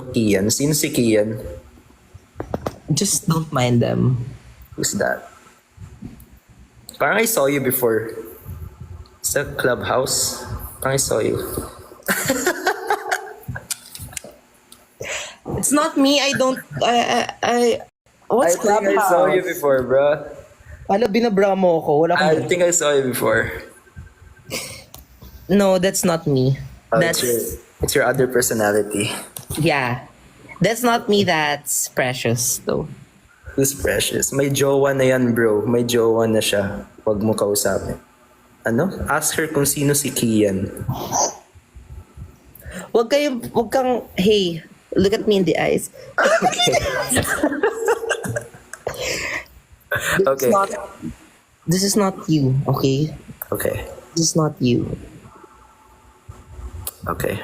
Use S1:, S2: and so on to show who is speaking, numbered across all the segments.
S1: Kian. Sino si Kian?
S2: Just don't mind them.
S1: Who's that? Parang I saw you before. Sa clubhouse. Parang I saw you.
S2: It's not me. I don't. I. I. I what's
S1: I think I saw you before, bro.
S2: Ano, binabra mo ako? Wala
S1: I
S2: akong...
S1: think I saw you before.
S2: No, that's not me.
S1: Oh,
S2: that's...
S1: it's, your, it's your other personality.
S2: Yeah. That's not me. That's precious, though.
S1: Who's precious? May jowa na yan, bro. May jowa na siya. Huwag mo kausapin. Ano? Ask her kung sino si Kian.
S2: Huwag kayong, huwag kang, hey, look at me in the eyes.
S1: Okay.
S2: It's not, this is not you, okay?
S1: Okay.
S2: This is not you.
S1: Okay.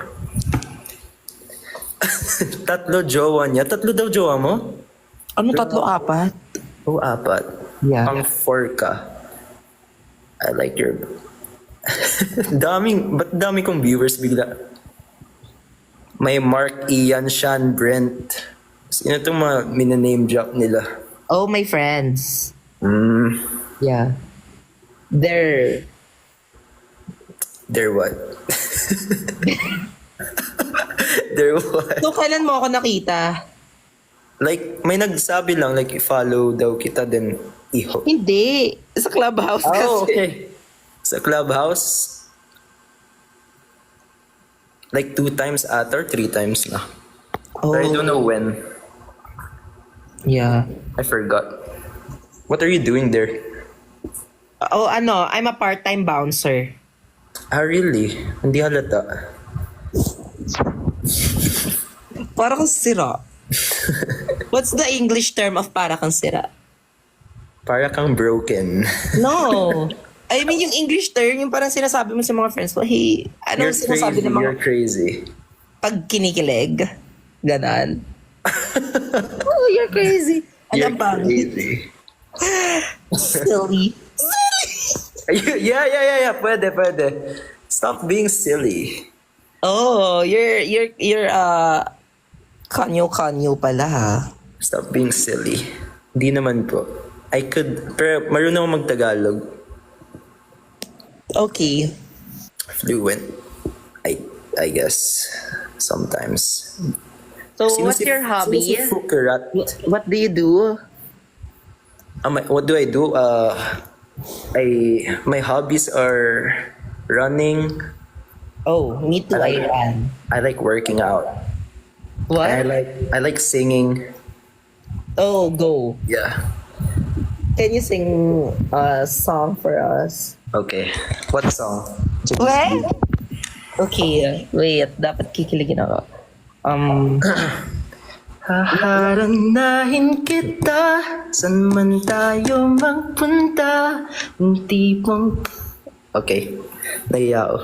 S1: Tatlo jowa niya. Tatlo daw jowa mo?
S2: Ano tatlo, apat?
S1: O apat?
S2: Yeah.
S1: Pang four ka. I like your... daming, ba't dami kong viewers bigla? May Mark, Ian, Sean, Brent. Sino itong mga minaname drop nila?
S2: Oh, my friends.
S1: Hmm,
S2: Yeah. They're,
S1: they're what? they're what?
S2: so kailan mo ako nakita?
S1: Like, may nagsabi lang, like, i-follow daw kita, then iho.
S2: Hindi. Sa clubhouse kasi.
S1: Oh, okay. Sa clubhouse, like two times ata or three times na. But I don't know when.
S2: Yeah.
S1: I forgot. What are you doing there?
S2: Oh, ano, I'm a part-time bouncer.
S1: Ah, really? Hindi halata.
S2: Para kang sira. What's the English term of para kang sira?
S1: Para kang broken.
S2: No. I mean, yung English term, yung parang sinasabi mo sa mga friends mo, hey, ano
S1: You're
S2: sinasabi
S1: crazy.
S2: ng mga
S1: You're crazy.
S2: pag kinikilig? Ganon. oh, you're crazy.
S1: You're
S2: Alam ba?
S1: crazy.
S2: Silly.
S1: You- yeah, yeah, yeah, yeah. Pwede, pwede. Stop being silly.
S2: Oh, you're, you're, you're, uh, kanyo-kanyo pala ha.
S1: Stop being silly. Hindi naman po. I could, pero marunong ako mag-Tagalog.
S2: Okay.
S1: Fluent. I, I guess. Sometimes.
S2: So,
S1: Sino
S2: what's
S1: si-
S2: your hobby?
S1: Sino si Fukarat?
S2: What do you do?
S1: My- what do I do? Uh, I my hobbies are running.
S2: Oh, me too, I ran.
S1: I like working out.
S2: What?
S1: I like I like singing.
S2: Oh, go.
S1: Yeah.
S2: Can you sing a song for us?
S1: Okay. What song?
S2: What? Okay, wait. Dapat kikiligin ako. Um,
S1: Haharanahin kita San man tayo magpunta Yung tipong Okay. Nahiya ako.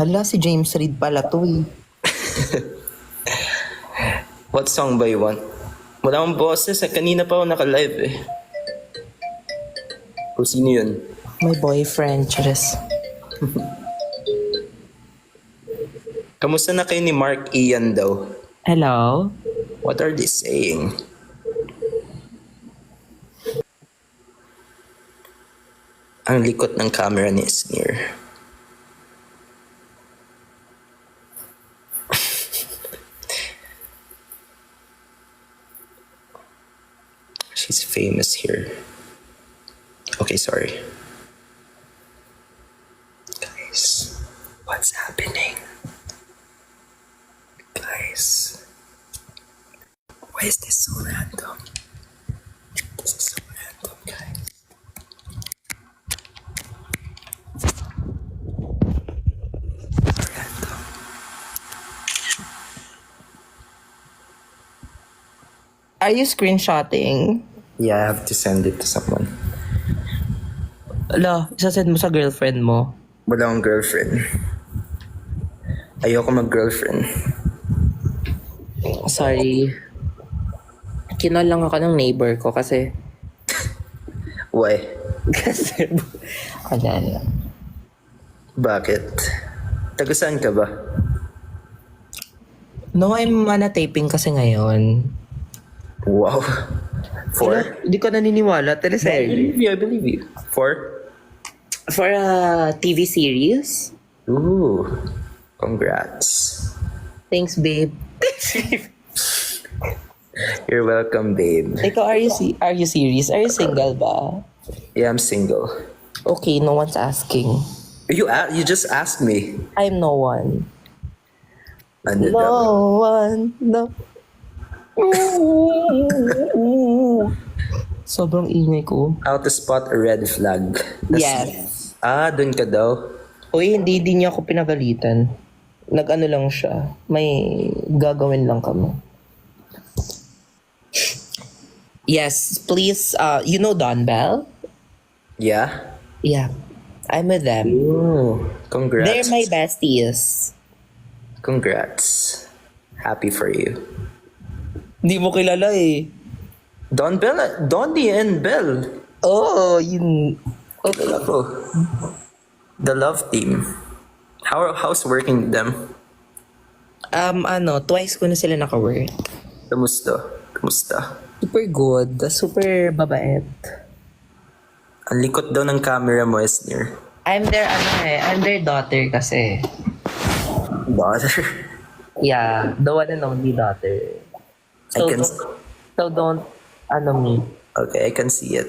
S2: hala, si James Reid pala to eh.
S1: What song ba you want? Wala akong boses. eh. Kanina pa ako naka-live eh. Kung sino yun?
S2: My boyfriend, Charis.
S1: Kamusta na kayo ni Mark Ian daw?
S2: Hello?
S1: What are they saying? Ang likot ng camera ni Sneer. Famous here. Okay, sorry. Guys, what's happening? Guys. Why is this so random? This is so random, guys.
S2: Are you screenshotting?
S1: Yeah, I have to send it to someone.
S2: Ala, isasend mo sa girlfriend mo.
S1: Wala akong girlfriend. Ayoko mag-girlfriend.
S2: Sorry. Kinol lang ako ng neighbor ko kasi...
S1: Why?
S2: Kasi... Wala na.
S1: Bakit? Taga saan ka ba?
S2: No, I'm on a taping kasi ngayon.
S1: Wow. Four?
S2: Hindi ko naniniwala.
S1: I
S2: Teleserye.
S1: believe you, I believe you. Four?
S2: For a TV series?
S1: Ooh. Congrats.
S2: Thanks, babe.
S1: You're welcome, babe.
S2: Ikaw, are you, se- are you serious? Are you single ba?
S1: Yeah, I'm single.
S2: Okay, no one's asking.
S1: You a- you just asked me.
S2: I'm no one.
S1: Ano
S2: No
S1: daw?
S2: one. No. Sobrang ingay ko.
S1: How to spot a red flag. Tas-
S2: Yes.
S1: Ah, dun ka daw.
S2: Uy, hindi, hindi niya ako pinagalitan. Nag-ano lang siya. May gagawin lang kami. Yes, please. Uh, you know Don Bell?
S1: Yeah?
S2: Yeah. I'm with them.
S1: Ooh. Congrats.
S2: They're my besties.
S1: Congrats. Happy for you.
S2: Hindi mo kilala eh.
S1: Don Bell, Donnie and Bell.
S2: Oh, yun.
S1: Okay ako. The love team. How how's working with them?
S2: Um, ano, twice ko na sila naka-work.
S1: Kamusta? Kamusta?
S2: Super good. Super babait.
S1: Ang likot daw ng camera mo, Esner.
S2: I'm their, ano eh, I'm their daughter kasi.
S1: Bother.
S2: Yeah, the one and only daughter.
S1: I
S2: So,
S1: can-
S2: don't, so don't, ano me,
S1: Okay, I can see it.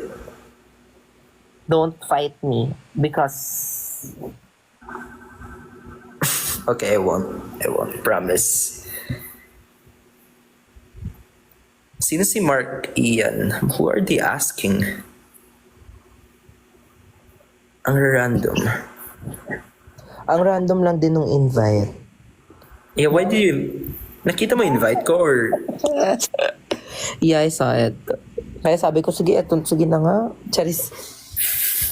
S2: don't fight me because
S1: Okay, I won't. I won't. Promise. Sino si Mark Ian? Who are they asking? Ang random.
S2: ang random lang din nung invite.
S1: Yeah, why do you... Nakita mo invite ko or...
S2: Yeah, I saw it. Kaya sabi ko, sige, eto, sige na nga. Charis.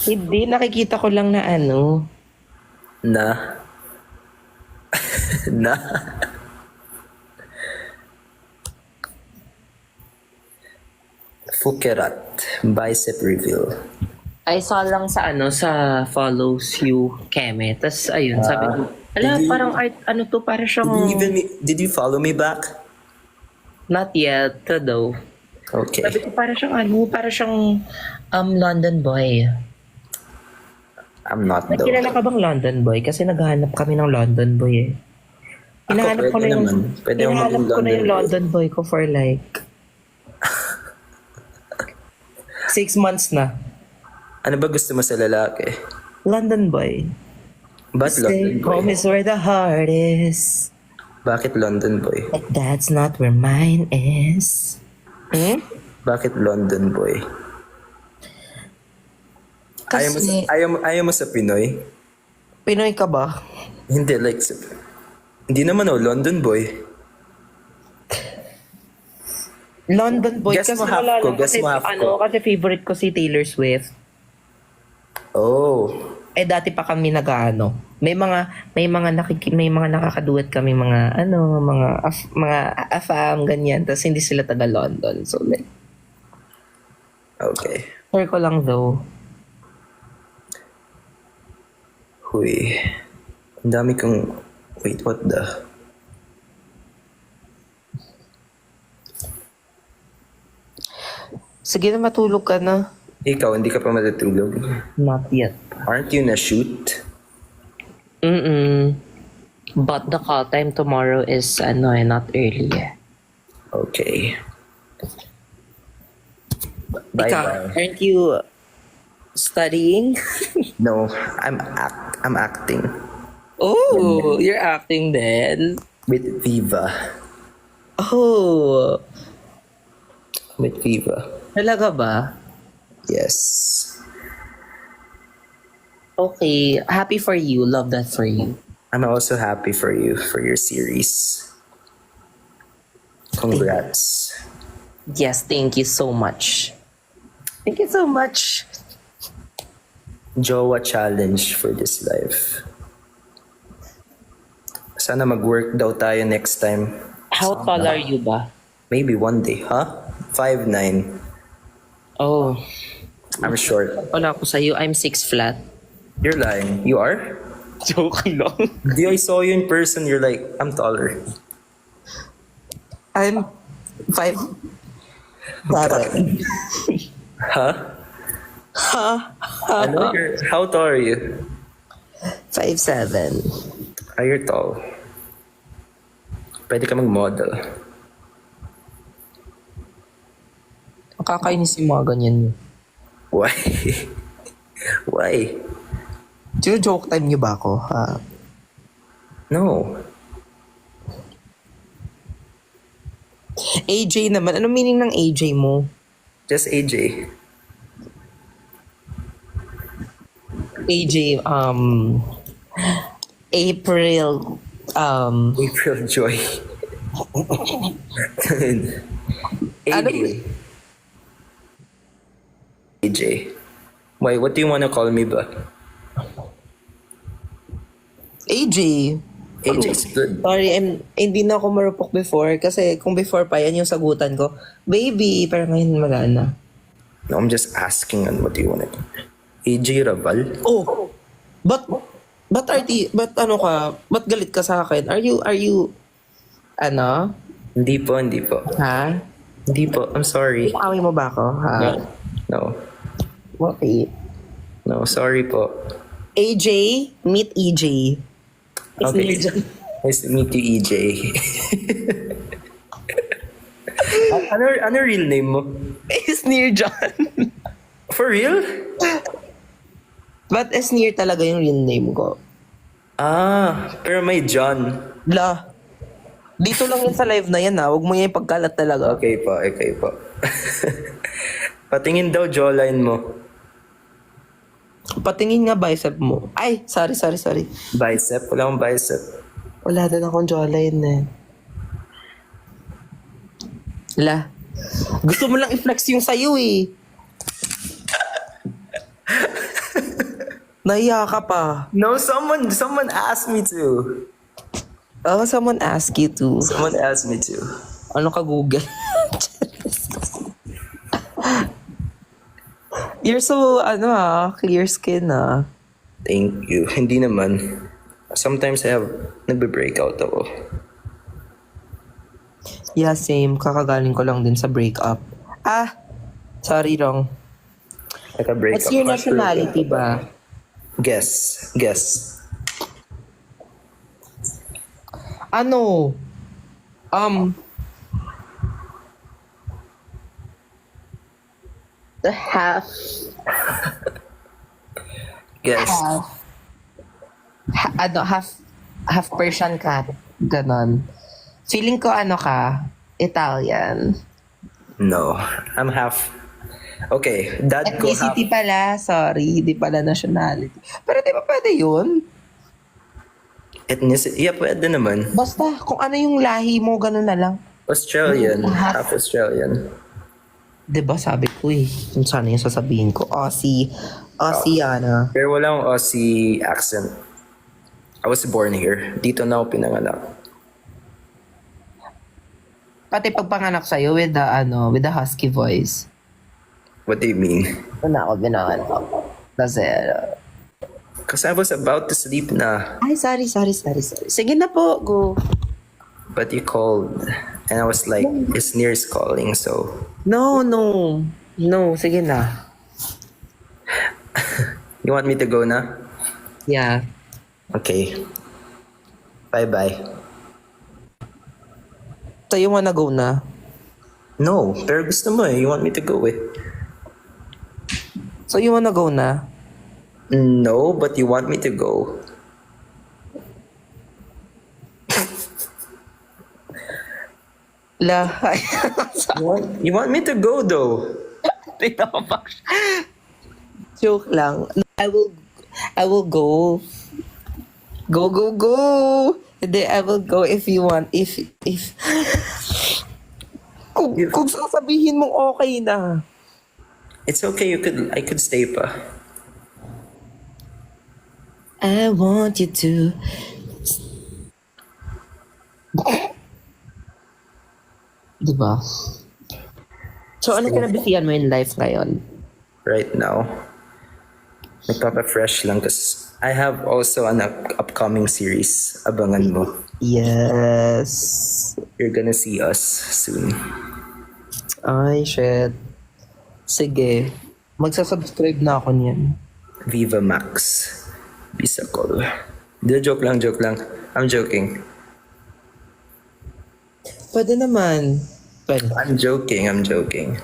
S2: Hindi, nakikita ko lang na ano.
S1: Na? na? Fukerat. Bicep reveal.
S2: I saw lang sa ano, sa follows you, Keme. Tapos, ayun, sabi ko, ala,
S1: Did you-
S2: parang art, ano to, para
S1: Did
S2: siyang,
S1: you even... Did you follow me back?
S2: Not yet, though.
S1: Okay.
S2: Sabi ko, para siyang ano, para siyang um, London boy.
S1: I'm not though.
S2: Nakilala ka bang London boy? Kasi naghahanap kami ng London boy eh. Hinahanap ko na yung,
S1: naman. Pwede
S2: hinahanap ko na yung
S1: London boy.
S2: Ko for like six months na.
S1: Ano ba gusto mo sa lalaki?
S2: London boy.
S1: Ba't London boy?
S2: home is where the heart is.
S1: Bakit London boy?
S2: But that's not where mine is. Hmm?
S1: Bakit London boy? Ayaw mo, sa,
S2: Kasi,
S1: ayaw, mo- ayaw mo sa Pinoy?
S2: Pinoy ka ba?
S1: Hindi, like, sa, hindi naman oh, London boy.
S2: London boy.
S1: Guess
S2: kasi
S1: mo half
S2: wala
S1: ko,
S2: lang.
S1: guess
S2: Kasi,
S1: mo half
S2: ano,
S1: ko.
S2: kasi favorite ko si Taylor Swift.
S1: Oh.
S2: eh dati pa kami nag-ano. May mga may mga nakiki, may mga nakakaduet kami mga ano, mga af, mga afam ganyan. Tapos hindi sila taga London. So like,
S1: Okay.
S2: sure ko lang though.
S1: Huy. Ang dami kong... Wait, what the...
S2: Sige na matulog ka na.
S1: Ikaw, hindi ka pa matutulog.
S2: Not yet.
S1: Aren't you na-shoot?
S2: Mm-mm. But the call time tomorrow is ano eh, not early eh.
S1: Okay.
S2: Ikaw,
S1: Bye-bye.
S2: aren't you studying?
S1: No, I'm act I'm acting
S2: oh, you're acting then.
S1: with Viva.
S2: Oh,
S1: With Viva.
S2: talaga ba?
S1: Yes.
S2: Okay, happy for you. Love that for you.
S1: I'm also happy for you for your series. Congrats.
S2: Yes, thank you so much. Thank you so much.
S1: Jowa challenge for this life. Sana mag-work daw tayo next time.
S2: How tall are you ba?
S1: Maybe one day, huh? Five nine.
S2: Oh,
S1: I'm short.
S2: wala ko sa'yo. I'm six flat.
S1: You're lying. You are?
S2: Joke lang.
S1: Di I saw you in person, you're like, I'm taller.
S2: I'm five. Seven.
S1: Huh? ano? You're, how tall are you?
S2: Five seven.
S1: Ah, you're tall. Pwede ka mag-model.
S2: Nakakainis yung mga ganyan.
S1: Why? Why?
S2: Joke time niyo ba ako? Ha?
S1: No.
S2: AJ naman. Ano meaning ng AJ mo?
S1: Just AJ.
S2: AJ, um, April, um,
S1: April Joy.
S2: Ano?
S1: AJ. AJ. Why, what do you want to call me ba?
S2: AJ.
S1: AJ good.
S2: Sorry, I'm, hindi na ako marupok before kasi kung before pa yan yung sagutan ko, baby, pero ngayon magana.
S1: No, I'm just asking on what do you want to AJ Raval?
S2: Oh, but, but RT, but ano ka, but galit ka sa akin? Are you, are you, ano?
S1: Hindi po, hindi po.
S2: Ha?
S1: Hindi po. I'm sorry.
S2: Away mo ba ako? Ha?
S1: No. No.
S2: Okay.
S1: No, sorry po.
S2: AJ, meet EJ.
S1: Okay. Nice to meet you, EJ. Ano, ano real name mo?
S2: Is near John.
S1: For real?
S2: But is near talaga yung real name ko.
S1: Ah, pero may John.
S2: La. Dito lang yun sa live na yan ha. Huwag mo yan pagkalat talaga.
S1: Okay po, okay po. Patingin daw jawline mo.
S2: Patingin nga bicep mo. Ay, sorry, sorry, sorry.
S1: Bicep? Wala akong bicep.
S2: Wala din akong jawline eh. La. Gusto mo lang i-flex yung sayo eh. Naiya ka pa.
S1: No, someone someone asked me to.
S2: Oh, someone ask you to.
S1: Someone asked me to.
S2: Ano ka Google? You're so, ano ah, clear skin ah.
S1: Thank you. Hindi naman. Sometimes I have nagbe-breakout ako.
S2: Yeah, same. Kakagaling ko lang din sa breakup. Ah, sorry wrong.
S1: Naka-breakup.
S2: What's your
S1: Not sure.
S2: nationality ba?
S1: Guess. Guess.
S2: Ano? Um, the half,
S1: Guess.
S2: half, ha- ano, half, half Persian ka. Ganon. Feeling ko ano ka, Italian.
S1: No. I'm half. Okay. Dad ko half.
S2: Ethnicity pala, sorry, hindi pala nationality. Pero di ba pwede yun?
S1: Ethnicity. Yeah, pwede naman.
S2: Basta, kung ano yung lahi mo, ganun na lang.
S1: Australian.
S2: Half.
S1: Half Australian.
S2: Di ba sabi ko eh, kung sana yung sasabihin ko, Aussie, Aussie Ana.
S1: Pero wala akong Aussie accent. I was born here. Dito na ako pinanganak.
S2: Pati pagpanganak sa'yo with the, ano, with the husky voice.
S1: What do you mean?
S2: Una ako binanganak. Kasi, ano,
S1: Because I was about to sleep na.
S2: ay, sorry, sorry, sorry, sorry. Sige na po, go.
S1: But you called. And I was like, it's near's calling, so.
S2: No, no. No, sige na.
S1: You want me to go na?
S2: Yeah.
S1: Okay. Bye-bye.
S2: So you wanna go na?
S1: No, pero gusto mo eh. You want me to go eh.
S2: So you wanna go na?
S1: No, but you want me to go.
S2: La,
S1: You want, you want me to go though.
S2: Joke lang. I will, I will go. Go, go, go. Hindi, I will go if you want. If, if, kung, kung sasabihin mong okay na.
S1: It's okay, you could I could stay pa.
S2: I want you to. Diba? So, ano kinabisihan mo in life ngayon?
S1: right now. Nagpapa-fresh lang kasi I have also an up- upcoming series. Abangan mo.
S2: Yes.
S1: You're gonna see us soon.
S2: Ay, shit. Sige. Magsasubscribe na ako niyan.
S1: Viva Max. Visa call. Di, joke lang, joke lang. I'm joking.
S2: Pwede naman. Pwede.
S1: I'm joking, I'm joking.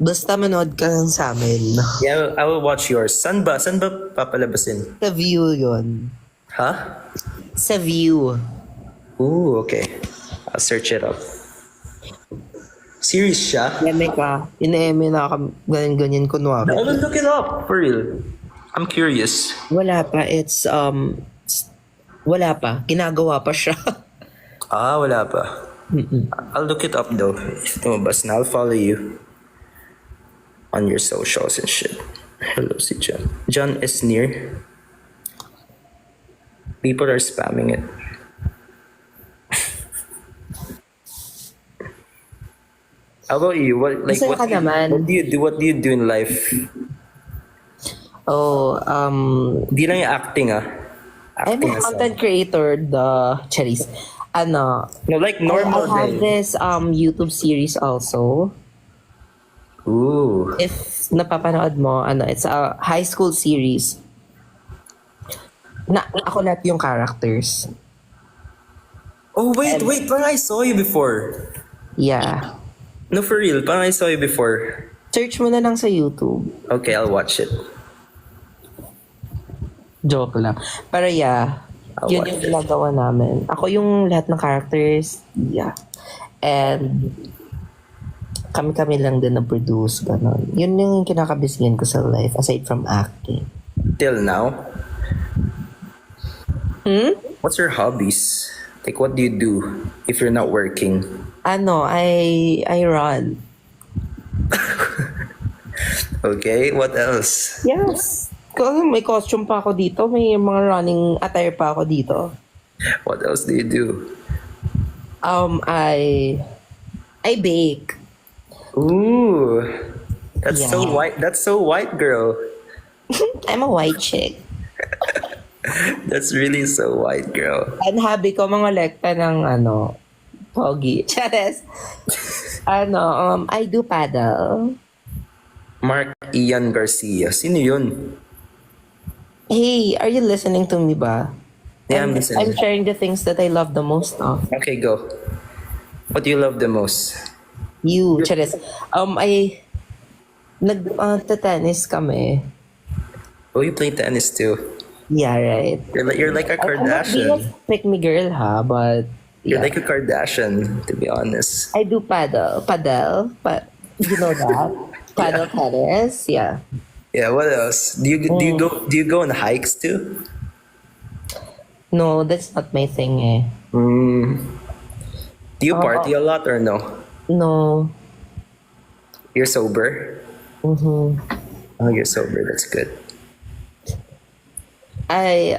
S2: Basta manood ka lang sa amin.
S1: Yeah, I will, I will watch yours. San ba? San ba papalabasin?
S2: Sa view yun.
S1: Ha?
S2: Sa view.
S1: Ooh, okay. I'll search it up. Series siya?
S2: Eme ka. Ine-eme na ka. Ganyan-ganyan kunwari.
S1: I will look it up, for real. I'm curious.
S2: Wala pa. It's, um, wala pa. Ginagawa pa siya.
S1: Ah, wala pa. I'll look it up though. If lumabas na, I'll follow you. On your socials and shit. Hello, si John. John is near. People are spamming it. How about you? What like what,
S2: ka
S1: do you-
S2: naman.
S1: what do you do? What do you do in life?
S2: oh, um,
S1: Di lang yung acting ah.
S2: I'm
S1: Acting
S2: a content creator, the cherries. Ano,
S1: No, like
S2: I,
S1: normal
S2: I have
S1: day.
S2: this um YouTube series also.
S1: Ooh.
S2: If napapanood mo, ano, it's a high school series. Na, ako lahat yung characters.
S1: Oh wait, wait. Parang I saw you before.
S2: Yeah.
S1: No, for real. Parang I saw you before.
S2: Search mo na lang sa YouTube.
S1: Okay, I'll watch it.
S2: Joke lang. Pero yeah, Yun yung ginagawa namin. Ako yung lahat ng characters. Yeah. And kami-kami lang din na-produce. Ganon. Yun yung kinakabisigan ko sa life aside from acting.
S1: Till now.
S2: Hmm?
S1: What's your hobbies? Like, what do you do if you're not working?
S2: Ano, I, I run.
S1: Okay, what else?
S2: Yes. Kasi may costume pa ako dito. May mga running attire pa ako dito.
S1: What else do you do?
S2: Um, I... I bake.
S1: Ooh, that's so
S2: Yeah.
S1: white. That's so white, girl.
S2: I'm a white chick.
S1: That's really so white, girl.
S2: Ang hobby ko, mga lekta ng ano, pogi. Chares. ano, um, I do paddle.
S1: Mark Ian Garcia. Sino yun?
S2: Hey, are you listening to me ba?
S1: Yeah, I'm
S2: I'm
S1: listening.
S2: sharing the things that I love the most of.
S1: Okay, go. What do you love the most?
S2: You, Chares. Um, I, nag, uh, tennis kami.
S1: Oh, you play tennis too.
S2: Yeah, right.
S1: You're like you're like a
S2: I'm not being a
S1: Kardashian.
S2: pick me girl, ha, but
S1: You're like a Kardashian, to be honest.
S2: I do paddle. Paddle. Pa- you know that? paddle tennis. Yeah.
S1: Yeah. What else? Do you do you go do you go on hikes too?
S2: No, that's not my thing eh.
S1: Mm. Do you
S2: Oo.
S1: party a lot or no?
S2: No.
S1: You're sober.
S2: Mm-hmm.
S1: Oh, you're sober. That's good.
S2: I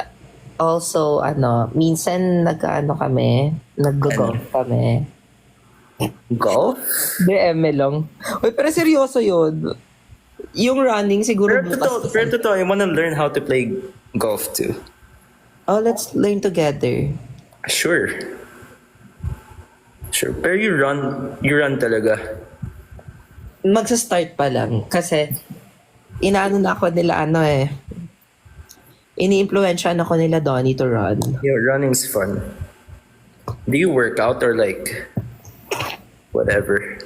S2: also, ano, minsan nag-ano kami, nag-golf kami.
S1: Golf?
S2: DM lang. Uy, pero seryoso yun. Yung running, siguro
S1: Pero totoo, pero totoo, I wanna learn how to play golf too.
S2: Oh, let's learn together.
S1: Sure. Sure. Pero you run, you run talaga.
S2: Magsa-start pa lang. Kasi, inaano na ako nila, ano eh, ini-influensyan ako nila Donnie to run.
S1: Yeah, running's fun. Do you work out or like whatever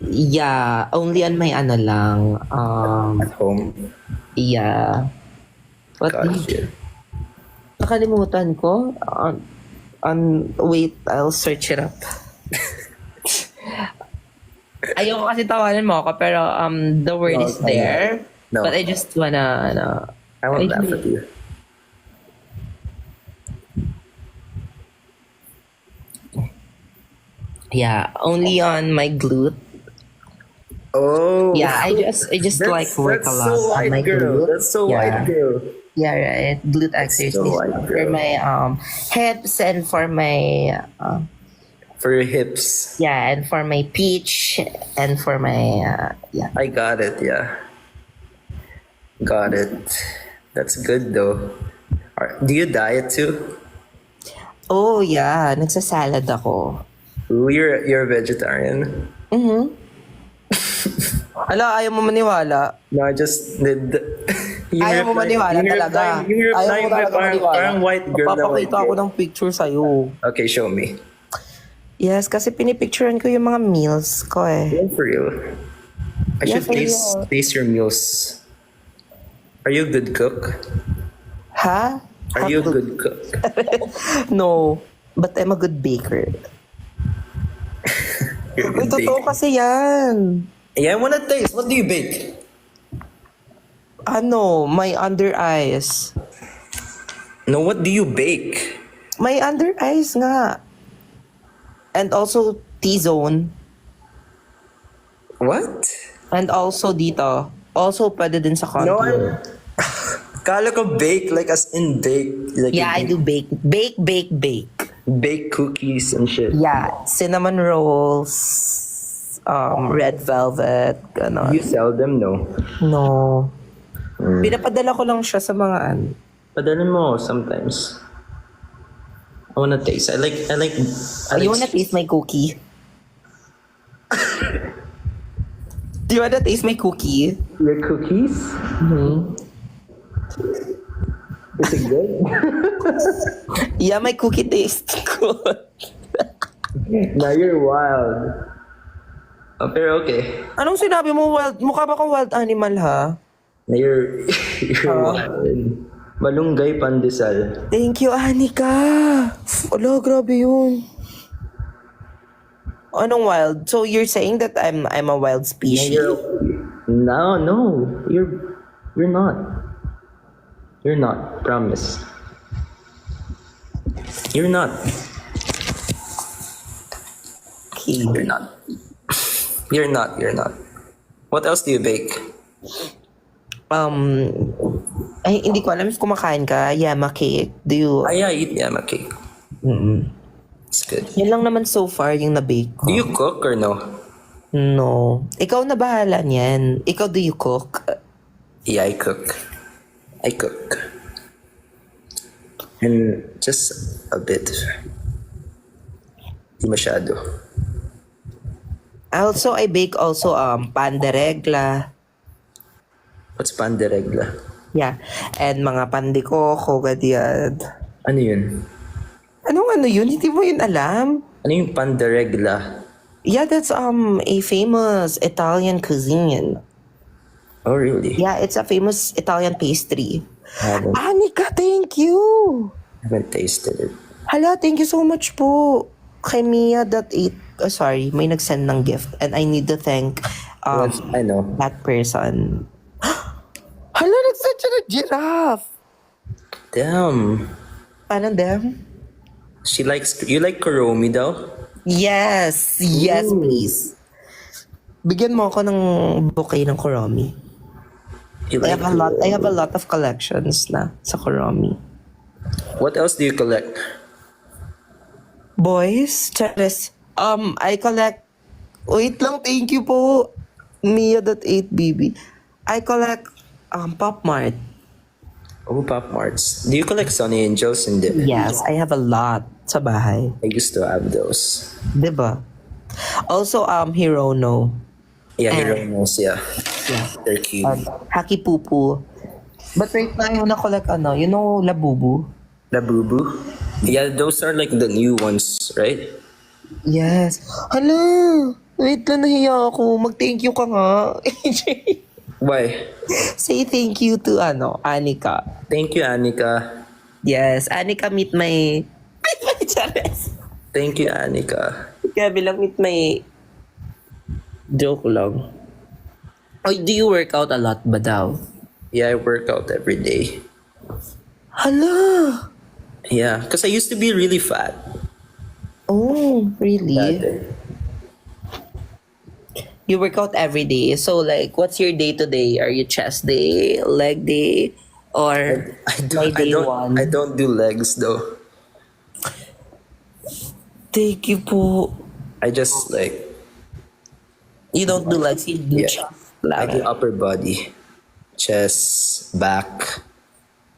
S2: Yeah, only on my ano lang. Um,
S1: at home?
S2: yeah. What
S1: Got you.
S2: Nakalimutan ko. On, on, wait, I'll search it up. Ayoko kasi tawanan mo ako, pero um, the word
S1: No,
S2: is there.
S1: No.
S2: But I just wanna, ano,
S1: I won't
S2: I
S1: laugh
S2: do.
S1: at you.
S2: yeah, only on my glute.
S1: Oh.
S2: Yeah, I just, I just
S1: That's,
S2: like work a lot
S1: so
S2: my
S1: girl.
S2: glute.
S1: That's so
S2: Yeah.
S1: white girl.
S2: Yeah, right. Glute exercises
S1: so
S2: for my um hips and for my uh,
S1: For your hips.
S2: yeah and for my peach and for my uh, yeah.
S1: I got it, yeah. Got it. That's good though. Are- Do you diet too?
S2: Oh, yeah. Nagsasalad ako.
S1: Ooh, you're, you're a vegetarian.
S2: Mhm. Ala, ayaw mo maniwala.
S1: No, I just did... Yung
S2: Ayaw mo maniwala
S1: yung
S2: talaga.
S1: Yung
S2: Ayaw mo talaga
S1: parang,
S2: maniwala.
S1: parang white girl na white
S2: Papakita ako ng picture sa'yo.
S1: Okay, show me.
S2: Yes, kasi pinipicturean ko yung mga meals ko eh.
S1: Yeah, for real. I
S2: Yeah,
S1: should taste, taste your meals. Are you a good cook?
S2: Ha?
S1: Are you a good cook?
S2: No. But I'm a good baker.
S1: You're
S2: Uy, totoo kasi yan.
S1: Yeah, I wanna taste. What do you bake?
S2: Ano, my under eyes.
S1: No, what do you bake?
S2: My under eyes nga. And also T-zone.
S1: What?
S2: And also dito. Also pwede din sa
S1: No,
S2: contour.
S1: I'm... Kala ko bake, like as in bake. Like
S2: yeah, I do bake. Bake, bake, bake.
S1: Bake cookies and shit.
S2: Yeah, cinnamon rolls, um, red velvet, gano'n.
S1: You sell them, no?
S2: No.
S1: Mm.
S2: Pinapadala ko lang siya sa mga ano.
S1: Padalin mo sometimes. I wanna taste. I like, I like, I like
S2: you wanna taste my cookie? Do you wanna taste my cookie?
S1: your cookies?
S2: Mm-hmm.
S1: Is it good?
S2: Yeah, my cookie tastes good.
S1: now you're wild. Oh, pero okay.
S2: Anong sinabi mo? Wild, mukha ba kang wild animal, ha?
S1: Now you're, you're wild. Malunggay pandesal.
S2: Thank you, Anika. Ala, grabe yun. Anong wild? So you're saying that I'm I'm a wild species?
S1: you're- No, no. You're, you're not. You're not. Promise. You're not.
S2: Okay.
S1: You're not. You're not. You're not. What else do you bake?
S2: Um, ay, hindi ko alam if kumakain ka. Yama cake. Do you...
S1: Yeah, I eat yama cake.
S2: Mm-mm.
S1: It's good.
S2: Yan lang naman so far yung na-bake ko.
S1: Do you cook or no?
S2: No. Ikaw na bahala niyan. Ikaw, do you cook?
S1: Yeah, I cook. I cook. And just a bit. Di masyado.
S2: Also, I bake also um pan de regla.
S1: What's pan de regla?
S2: Yeah. And mga pan de coco, ganyan.
S1: Ano yun?
S2: Anong ano yun? Hindi mo yun alam?
S1: Ano yung pan de regla?
S2: Yeah, that's um a famous Italian cuisine.
S1: Oh, really?
S2: Yeah, it's a famous Italian pastry.
S1: Haven't,
S2: Anika, thank you!
S1: haven't tasted it.
S2: Hala, thank you so much po. Kay Mia.8, oh, sorry, may nag-send ng gift. And I need to thank um,
S1: What's, I know.
S2: that person. Hala, nag-send siya ng giraffe!
S1: Damn.
S2: Paano dem?
S1: She likes, you like Kuromi daw?
S2: Yes! Yes, please. Bigyan mo ako ng bouquet ng Kuromi.
S1: You
S2: I have a lot, I have a lot of collections na sa Kuromi.
S1: What else do you collect?
S2: Boys, Charis, um, I collect, wait lang, thank you po, Mia.8BB. I collect, um, Pop Mart.
S1: Oh, Pop Marts. Do you collect Sunny Angels? Hindi.
S2: Yes, I have a lot sa bahay.
S1: I used to have those.
S2: Diba? Also, um, Hirono.
S1: Yeah,
S2: Ah.
S1: Hero knows, yeah.
S2: Yeah.
S1: They're cute.
S2: Um, Haki Pupu. But right now, yung na-collect ano, you know, Labubu?
S1: Labubu? Yeah, those are like the new ones, right?
S2: Yes. Hala! Wait lang, nahiya ako. Mag-thank you ka nga.
S1: Why?
S2: Say thank you to, ano, Anika.
S1: Thank you, Anika.
S2: Yes, Anika, meet my... Meet my Charis.
S1: Thank you, Anika.
S2: Kaya bilang meet my... Joke lang. Oh, do you work out a lot ba daw?
S1: Yeah, I work out every day.
S2: Hala!
S1: Yeah, because I used to be really fat.
S2: Oh, really?
S1: dati.
S2: You work out every day. So, like, what's your day to day? Are you chest day, leg day, or
S1: I don't, I
S2: day
S1: don't,
S2: one?
S1: I don't do legs though.
S2: Thank you po.
S1: I just like,
S2: You don't do legs, you do
S1: Yeah. I do upper body, chest, back,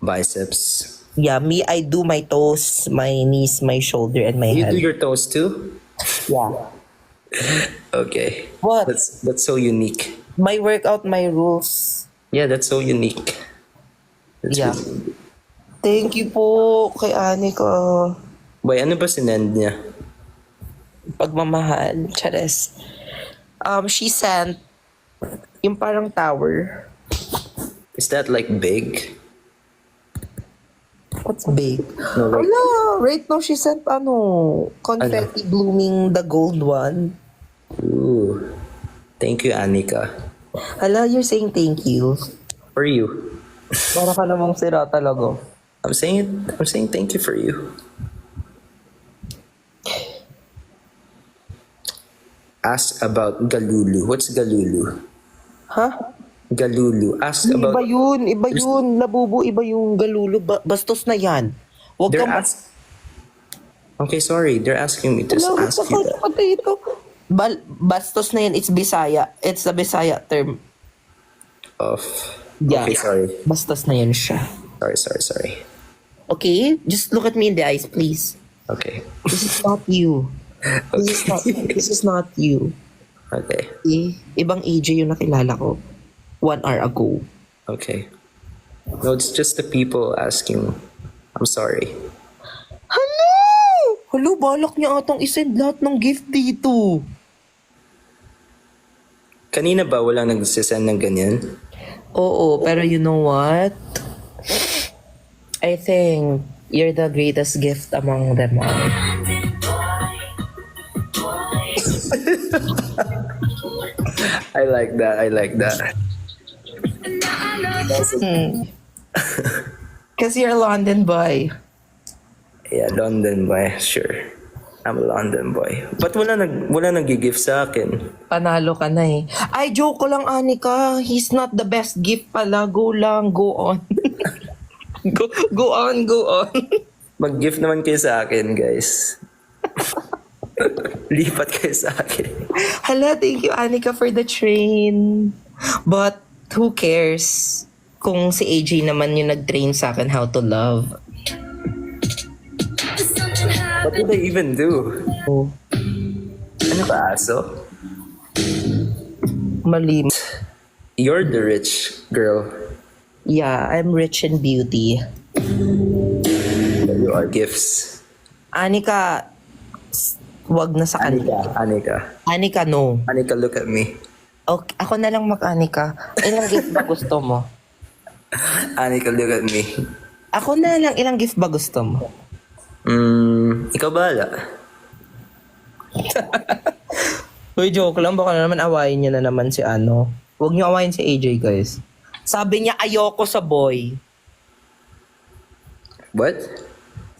S1: biceps.
S2: Yeah, me, I do my toes, my knees, my shoulder, and my
S1: You
S2: head.
S1: do your toes too?
S2: yeah.
S1: Okay.
S2: What?
S1: That's that's so unique.
S2: My workout, my rules.
S1: Yeah, that's so unique. That's
S2: Yeah.
S1: good.
S2: Thank you po kay Anika.
S1: Boy, ano ba sinend niya?
S2: Pagmamahal. Chares. Um, she sent yung parang tower.
S1: Is that like big?
S2: What's big?
S1: No, like,
S2: Wala! Right now, she sent ano, confetti blooming, the gold one.
S1: ooh. Thank you, Anika.
S2: Hala, you're saying thank you.
S1: For you.
S2: Para ka namang sira talaga.
S1: I'm saying. I'm saying thank you for you. Ask about Galulu. What's Galulu?
S2: Ha?
S1: Galulu. Ask
S2: Iba
S1: about.
S2: yun, iba yun. Labubo, iba yung galulo. Ba- bastos na yan. Huwag kang...
S1: ask. Okay, sorry. They're asking me to
S2: Wala,
S1: ask you
S2: ka
S1: that.
S2: pati ito. Bal- bastos na yan, it's Bisaya. It's the Bisaya term.
S1: Of.
S2: Yeah.
S1: Okay, sorry.
S2: Bastos na yan siya.
S1: Sorry, sorry, sorry.
S2: Okay? Just look at me in the eyes, please.
S1: Okay.
S2: This is not you. This is not, this is not you.
S1: Okay.
S2: Eh, ibang AJ yung nakilala ko. One hour ago.
S1: Okay. No, it's just the people asking. I'm sorry.
S2: Hello! Hello, balak niya atang isend lahat ng gift dito.
S1: Kanina ba walang nagsisend ng ganyan?
S2: Oo, pero you know what? I think you're the greatest gift among them all.
S1: I like that. I like that.
S2: Kasi you're a London boy.
S1: Yeah, London boy. Sure. I'm a London boy. But wala nag wala nag-gift sa akin.
S2: Panalo ka na eh. Ay, joke ko lang, Anika. He's not the best gift pala. Go lang, go on. go, go on, go on.
S1: Mag-gift naman kayo sa akin, guys. Lipat kayo sa akin.
S2: Hala, thank you, Anika, for the train. But, who cares? Kung si AJ naman yung nag-train sa akin how to love.
S1: What did I even do?
S2: Oh,
S1: Ano ba, aso?
S2: mali.
S1: You're the rich girl.
S2: Yeah, I'm rich in beauty.
S1: You are gifts.
S2: Anika, wag na sa kanila.
S1: Anika, Anika.
S2: Anika, no.
S1: Anika, look at me.
S2: Okay, ako na lang mag-Anika. Ilang gift ba gusto mo?
S1: Anika, look at me.
S2: Ako na lang, ilang gift ba gusto mo?
S1: Mm, ikaw bahala.
S2: Uy, joke lang. Baka na naman awayin niya na naman si ano. Huwag niyo awayin si AJ, guys. Sabi niya, ayoko sa boy.
S1: What?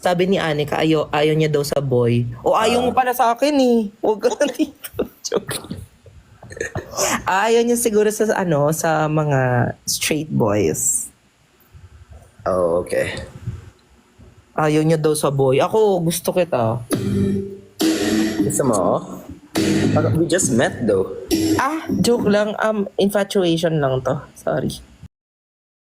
S2: Sabi ni Anika, ayo, ayaw niya daw sa boy. O ayaw mo pala sa akin eh. Huwag ka na dito. Joke. ayaw niya siguro sa ano, sa mga straight boys.
S1: Oh, okay.
S2: Ayaw niya daw sa boy. Ako, gusto kita.
S1: Gusto mo? Parang We just met though.
S2: Ah, joke lang. Um, infatuation lang to. Sorry.